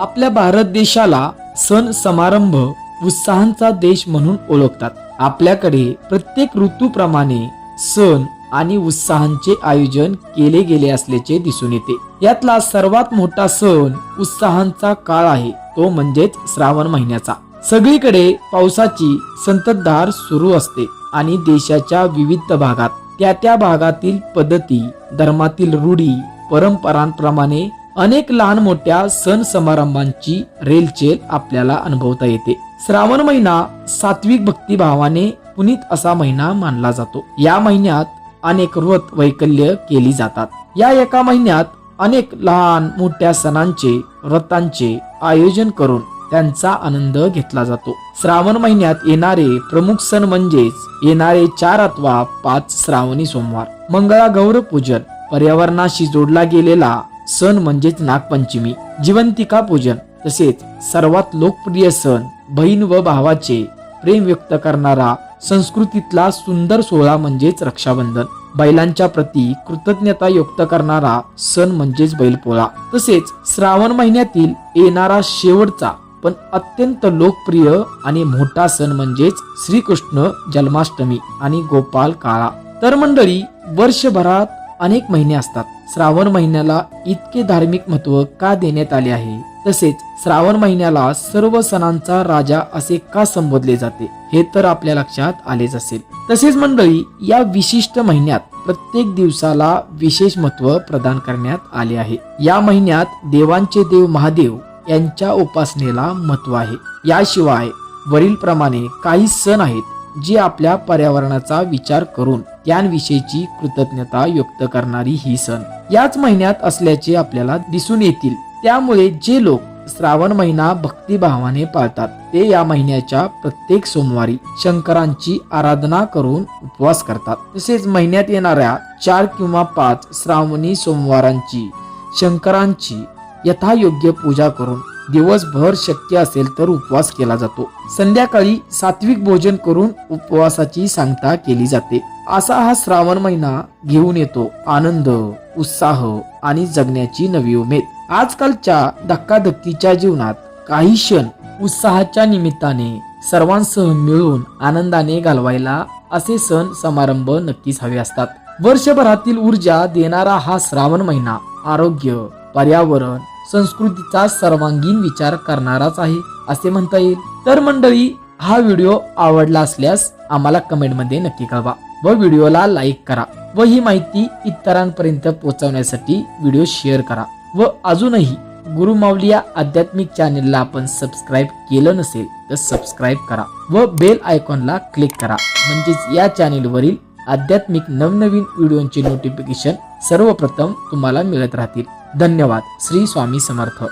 आपल्या भारत देशाला सण समारंभ उत्साहांचा देश म्हणून ओळखतात. आपल्याकडे प्रत्येक ऋतूप्रमाणे सण आणि उत्साहांचे आयोजन केले गेले असल्याचे दिसून येते. यातला सर्वात मोठा सण उत्साहांचा काळ आहे तो म्हणजेच श्रावण महिन्याचा. सगळीकडे पावसाची संततधार सुरू असते आणि देशाच्या विविध भागात त्या त्या भागातील पद्धती धर्मातील रूढी परंपरांप्रमाणे अनेक लहान मोठ्या सण समारंभांची रेलचेल आपल्याला अनुभवता येते. श्रावण महिना सात्विक भक्तिभावाने पुनीत असा महिना मानला जातो. या महिन्यात अनेक व्रत वैकल्य केली जातात. या एका महिन्यात अनेक लहान मोठ्या सणांचे व्रतांचे आयोजन करून त्यांचा आनंद घेतला जातो. श्रावण महिन्यात येणारे प्रमुख सण म्हणजेच येणारे चार अथवा पाच श्रावणी सोमवार. मंगळा गौर पूजन पर्यावरणाशी जोडला गेलेला सण म्हणजेच नागपंचमी जिवंतिका पूजन तसेच सर्वात लोकप्रिय सण बहीण व भावाचे प्रेम व्यक्त करणारा संस्कृतीतला सुंदर सोहळा म्हणजेच रक्षाबंधन. बैलांच्या प्रती कृतज्ञता व्यक्त करणारा सण म्हणजेच बैलपोळा. तसेच श्रावण महिन्यातील येणारा शेवटचा पण अत्यंत लोकप्रिय आणि मोठा सण म्हणजेच श्रीकृष्ण जन्माष्टमी आणि गोपाल काळा. तर मंडळी वर्षभरात अनेक महिने असतात. श्रावण महिन्याला इतके धार्मिक महत्त्व का देण्यात आले आहे? तसेच श्रावण महिन्याला सर्व सणांचा राजा असे का संबोधले जाते? हे तर आपल्या लक्षात आलेच असेल. तसेच मंडळी या विशिष्ट महिन्यात प्रत्येक दिवसाला विशेष महत्त्व प्रदान करण्यात आले आहे. या महिन्यात देवांचे देव महादेव यांच्या उपासनेला महत्त्व आहे. याशिवाय वरील प्रमाणे काही सण आहेत जे आपल्या पर्यावरणाचा विचार करून यांविषयीची कृतज्ञता व्यक्त करणारी ही सण. याच महिन्यात असल्याचे आपल्याला दिसून येतील. त्यामुळे जे लोक श्रावण महिना भक्तिभावाने पाळतात ते या महिन्याच्या प्रत्येक सोमवारी शंकरांची आराधना करून उपवास करतात. तसेच महिन्यात येणाऱ्या चार किंवा पाच श्रावणी सोमवारांची शंकरांची यथायोग्य पूजा करून दिवसभर शक्य असेल तर उपवास केला जातो. संध्याकाळी सात्विक भोजन करून उपवासाची सांगता केली जाते. असा हा श्रावण महिना घेऊन येतो. आनंद उत्साह आणि जगण्याची नवी उमेद. आजकालच्या धक्काधक्कीच्या जीवनात काही क्षण उत्साहाच्या निमित्ताने सर्वांसह मिळून आनंदाने घालवायला असे सण समारंभ नक्कीच हवे असतात. वर्षभरातील ऊर्जा देणारा हा श्रावण महिना आरोग्य पर्यावरण संस्कृतीचा सर्वांगीण विचार करणाराच आहे असे म्हणता येईल. तर मंडळी हा व्हिडिओ आवडला असल्यास आम्हाला कमेंटमध्ये नक्की कळवा व व्हिडिओला लाईक करा व ही माहिती इतरांपर्यंत पोहोचवण्यासाठी व्हिडिओ शेअर करा व अजूनही गुरु माऊली या आध्यात्मिक चॅनेलला आपण सबस्क्राईब केलं नसेल तर सबस्क्राईब करा व बेल आयकॉनला क्लिक करा. म्हणजेच या चॅनेलवरील आध्यात्मिक नवनवीन व्हिडिओंचे नोटिफिकेशन सर्वप्रथम तुम्हाला मिळत राहतील. धन्यवाद. श्री स्वामी समर्थ.